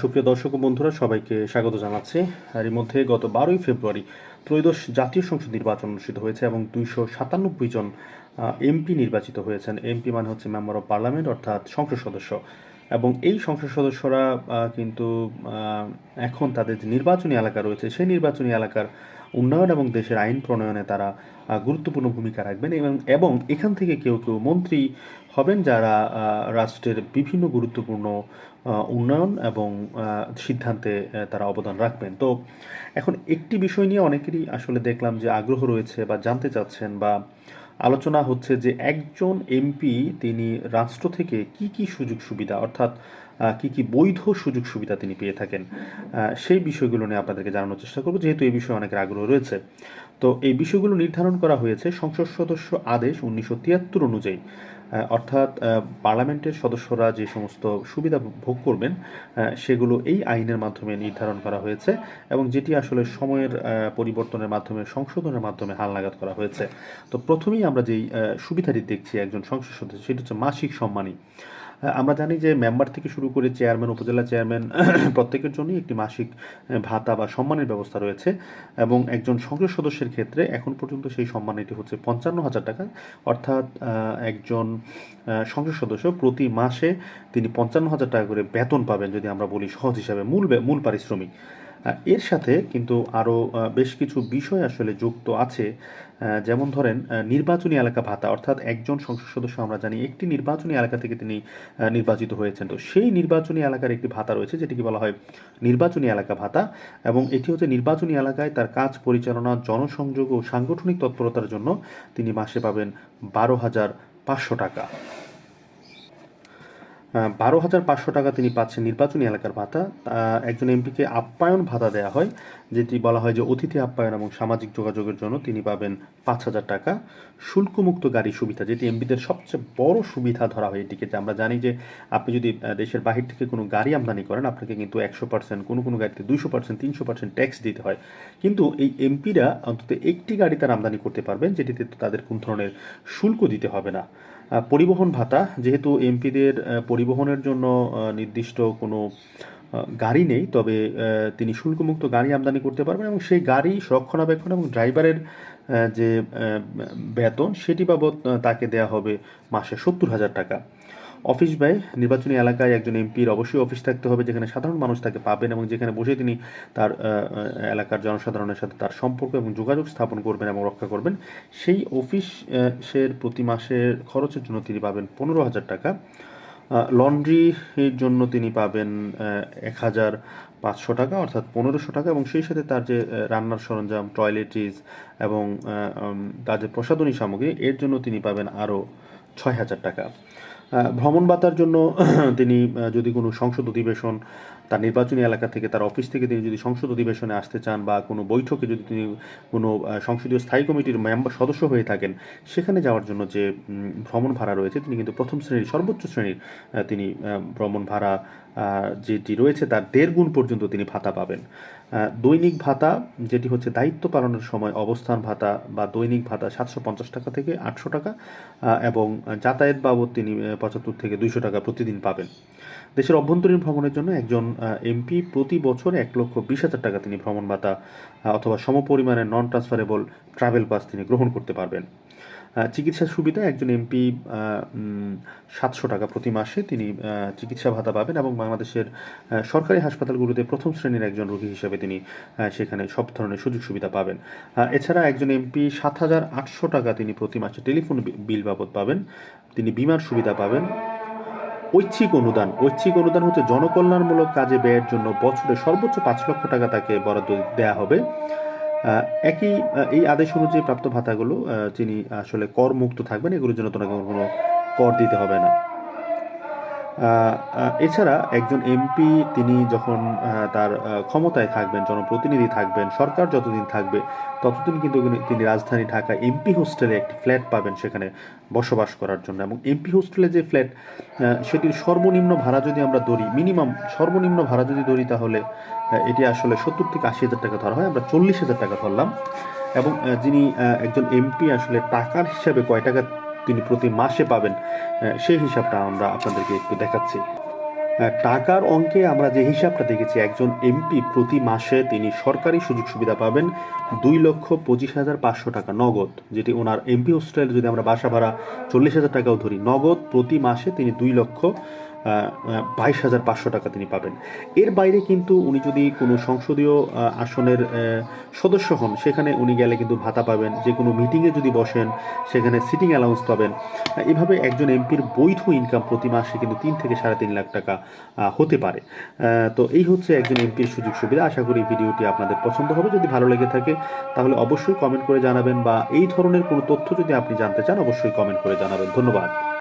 সুপ্রিয় দর্শক বন্ধুরা, সবাইকে স্বাগত জানাচ্ছি। এর মধ্যে গত বারোই ফেব্রুয়ারি ত্রয়োদশ জাতীয় সংসদ নির্বাচন অনুষ্ঠিত হয়েছে এবং দুইশো সাতানব্বই জন এমপি নির্বাচিত হয়েছেন। এমপি মানে হচ্ছে মেম্বার অফ পার্লামেন্ট, অর্থাৎ সংসদ সদস্য। এবং এই সংসদ সদস্যরা কিন্তু এখন তাদের যে নির্বাচনী এলাকা রয়েছে, সেই নির্বাচনী এলাকার উন্নয়ন এবং দেশের আইন প্রণয়নে তারা গুরুত্বপূর্ণ ভূমিকা রাখবেন এবং এবং এখান থেকে কেউ কেউ মন্ত্রী হবেন যারা রাষ্ট্রের বিভিন্ন গুরুত্বপূর্ণ উন্নয়ন এবং সিদ্ধান্তে তারা অবদান রাখবেন। তো এখন একটি বিষয় নিয়ে অনেকেরই আসলে দেখলাম যে আগ্রহ রয়েছে বা জানতে চাচ্ছেন বা আলোচনা হচ্ছে যে একজন এমপি তিনি রাষ্ট্র থেকে কি কি সুযোগ সুবিধা অর্থাৎ কি কি বৈধ সুযোগ সুবিধা তিনি পেয়ে থাকেন সেই বিষয়গুলো নিয়ে আপনাদেরকে জানানোর চেষ্টা করব, যেহেতু এই বিষয়ে অনেকের আগ্রহ রয়েছে। তো এই বিষয়গুলো নির্ধারণ করা হয়েছে সংসদ সদস্য আদেশ উনিশশো তিয়াত্তর অনুযায়ী। অর্থাৎ পার্লামেন্টের সদস্যরা যে সমস্ত সুবিধা ভোগ করবেন সেগুলো এই আইনের মাধ্যমে নির্ধারণ করা হয়েছে এবং যেটি আসলে সময়ের পরিবর্তনের মাধ্যমে, সংশোধনের মাধ্যমে হালনাগাদ করা হয়েছে। তো প্রথমেই আমরা যেই সুবিধাটি দেখছি একজন সংসদ সদস্য, সেটি হচ্ছে মাসিক সম্মানী। আমরা জানি যে মেম্বার থেকে শুরু করে চেয়ারম্যান, উপজেলা চেয়ারম্যান, প্রত্যেকের জন্যই একটি মাসিক ভাতা বা সম্মানের ব্যবস্থা রয়েছে এবং একজন সংসদ সদস্যের ক্ষেত্রে এখন পর্যন্ত সেই সম্মান এটি হচ্ছে পঞ্চান্ন হাজার টাকা। অর্থাৎ একজন সংসদ সদস্য প্রতি মাসে তিনি পঞ্চান্ন হাজার টাকা করে বেতন পাবেন যদি আমরা বলি সহজ হিসাবে, মূল মূল পারিশ্রমিক। এর সাথে কিন্তু আরও বেশ কিছু বিষয় আসলে যুক্ত আছে। যেমন ধরেন নির্বাচনী এলাকা ভাতা, অর্থাৎ একজন সংসদ সদস্য আমরা জানি, একটি নির্বাচনী এলাকা থেকে তিনি নির্বাচিত হয়েছেন। তো সেই নির্বাচনী এলাকার একটি ভাতা রয়েছে, যেটিকে বলা হয় নির্বাচনী এলাকা ভাতা, এবং এটি হচ্ছে নির্বাচনী এলাকায় তার কাজ পরিচালনা, জনসংযোগ ও সাংগঠনিক তৎপরতার জন্য তিনি মাসে পাবেন বারো হাজার পাঁচশো টাকা। বারো হাজার পাঁচশো টাকা তিনি পাচ্ছেন নির্বাচনী এলাকার ভাতা। একজন এমপিকে আপ্যায়ন ভাতা দেওয়া হয়, যেটি বলা হয় যে অতিথি আপ্যায়ন এবং সামাজিক যোগাযোগের জন্য তিনি পাবেন পাঁচ হাজার টাকা শুল্কমুক্ত গাড়ি সুবিধা, যেটি এমপিদের সবচেয়ে বড় সুবিধা ধরা হয় এটিকে। যে আমরা জানি যে আপনি যদি দেশের বাহির থেকে কোনো গাড়ি আমদানি করেন, আপনাকে কিন্তু একশো পার্সেন্ট, কোনো কোনো গাড়িতে দুশো পার্সেন্ট, তিনশো পার্সেন্ট ট্যাক্স দিতে হয়। কিন্তু এই এমপিরা অন্তত একটি গাড়ি তারা আমদানি করতে পারবেন, যেটিতে তাদের কোনো ধরনের শুল্ক দিতে হবে না। পরিবহন ভাতা, যেহেতু এমপিদের পরিবহনের জন্য নির্দিষ্ট কোনো গাড়ি নেই, তবে তিনি শুল্কমুক্ত গাড়ি আমদানি করতে পারবেন এবং সেই গাড়ি রক্ষণাবেক্ষণ এবং ড্রাইভারের যে বেতন, সেটি বাবদ তাকে দেয়া হবে মাসে সত্তর হাজার টাকা। অফিস ব্যয় নির্বাচনী এলাকায় একজন এমপির অবশ্যই অফিস থাকতে হবে, যেখানে সাধারণ মানুষ তাকে পাবেন এবং যেখানে বসে তিনি তার এলাকার জনসাধারণের সাথে তার সম্পর্ক এবং যোগাযোগ স্থাপন করবেন এবং রক্ষা করবেন। সেই অফিসের প্রতি মাসের খরচের জন্য তিনি পাবেন পনেরো হাজার টাকা। লন্ড্রির জন্য তিনি পাবেন এক হাজার পাঁচশো টাকা, অর্থাৎ পনেরোশো টাকা এবং সেই সাথে তার যে রান্নার সরঞ্জাম টয়লেট্রিজ এবং তার যে প্রসাধনী সামগ্রী, এর জন্য তিনি পাবেন আরও ছয় হাজার টাকা। ভ্রমণ বাতার জন্য তিনি যদি কোনো সংসদ অধিবেশন তার নির্বাচনী এলাকা থেকে তার অফিস থেকে তিনি যদি সংসদ অধিবেশনে আসতে চান বা কোনো বৈঠকে যদি তিনি কোনো সংসদীয় স্থায়ী কমিটির মেম্বার, সদস্য হয়ে থাকেন, সেখানে যাওয়ার জন্য যে ভ্রমণ ভাড়া রয়েছে, তিনি কিন্তু প্রথম শ্রেণির, সর্বোচ্চ শ্রেণির তিনি ভ্রমণ ভাড়া যেটি রয়েছে তার দেড় গুণ পর্যন্ত তিনি ভাতা পাবেন। দৈনিক ভাতা, যেটি হচ্ছে দায়িত্ব পালনের সময় অবস্থান ভাতা বা দৈনিক ভাতা সাতশো পঞ্চাশ টাকা থেকে আটশো টাকা এবং যাতায়াত বাবদ তিনি পঁচাত্তর থেকে দুইশো টাকা প্রতিদিন পাবেন। দেশের অভ্যন্তরীণ ভ্রমণের জন্য একজন এমপি প্রতি বছর এক লক্ষ বিশ হাজার টাকা তিনি ভ্রমণ ভাতা অথবা সমপরিমাণের নন ট্রান্সফারেবল ট্রাভেল পাস তিনি গ্রহণ করতে পারবেন। চিকিৎসা সুবিধা, একজন এমপি সাতশো টাকা প্রতি মাসে তিনি চিকিৎসা ভাতা পাবেন এবং বাংলাদেশের সরকারি হাসপাতালগুলোতে প্রথম শ্রেণির একজন রোগী হিসেবে তিনি সেখানে সব ধরনের সুযোগ সুবিধা পাবেন। এছাড়া একজন এমপি সাত হাজার আটশো টাকা তিনি প্রতি মাসে টেলিফোন বিল বাবদ পাবেন। তিনি বিমার সুবিধা পাবেন। ঐচ্ছিক অনুদান। ঐচ্ছিক অনুদান হচ্ছে জনকল্যাণমূলক কাজে ব্যয়ের জন্য বছরে সর্বোচ্চ পাঁচ লক্ষ টাকা তাকে বরাদ্দ দেওয়া হবে। একই এই আদেশ অনুযায়ী প্রাপ্ত ভাতাগুলো তিনি আসলে কর মুক্ত থাকবেন, এগুলোর জন্য তোমাকে কোনো কর দিতে হবে না। এছাড়া একজন এমপি তিনি যখন তার ক্ষমতায় থাকবেন, জনপ্রতিনিধি থাকবেন, সরকার যতদিন থাকবে, ততদিন কিন্তু তিনি- রাজধানী ঢাকা এমপি হোস্টেলে একটি ফ্ল্যাট পাবেন সেখানে বসবাস করার জন্য। এবং এমপি হোস্টেলে যে ফ্ল্যাট সেটির সর্বনিম্ন ভাড়া যদি আমরা ধরি, মিনিমাম সর্বনিম্ন ভাড়া যদি ধরি তাহলে এটি আসলে সত্তর থেকে আশি হাজার টাকা ধরা হয়, আমরা চল্লিশ হাজার টাকা ধরলাম। এবং যিনি একজন এমপি, আসলে টাকার হিসাবে কয় টাকা তিনি প্রতি মাসে পাবেন সেই হিসাবটা আমরা আপনাদেরকে একটু দেখাচ্ছি। টাকার অঙ্কে আমরা যে হিসাবটা দেখেছি, একজন এমপি প্রতি মাসে তিনি সরকারি সুযোগ সুবিধা পাবেন দুই লক্ষ পঁচিশ হাজার পাঁচশো টাকা নগদ, যেটি ওনার এমপি হোস্টেল যদি আমরা বাসা ভাড়া চল্লিশ হাজার টাকাও ধরি, নগদ প্রতি মাসে তিনি দুই লক্ষ বাইশ হাজার পাঁচশো টাকা তিনি পাবেন। এর বাইরে কিন্তু উনি যদি কোনো সংসদীয় আসনের সদস্য হন, সেখানে উনি গেলে কিন্তু ভাতা পাবেন। যে কোনো মিটিংয়ে যদি বসেন, সেখানে সিটিং অ্যালাউন্স পাবেন। এভাবে একজন এমপির বৈধ ইনকাম প্রতি মাসে কিন্তু তিন থেকে সাড়ে তিন লাখ টাকা হতে পারে। তো এই হচ্ছে একজন এমপির সুযোগ সুবিধা। আশা করি ভিডিওটি আপনাদের পছন্দ হবে। যদি ভালো লেগে থাকে, তাহলে অবশ্যই কমেন্ট করে জানাবেন বা এই ধরনের কোনো তথ্য যদি আপনি জানতে চান, অবশ্যই কমেন্ট করে জানাবেন। ধন্যবাদ।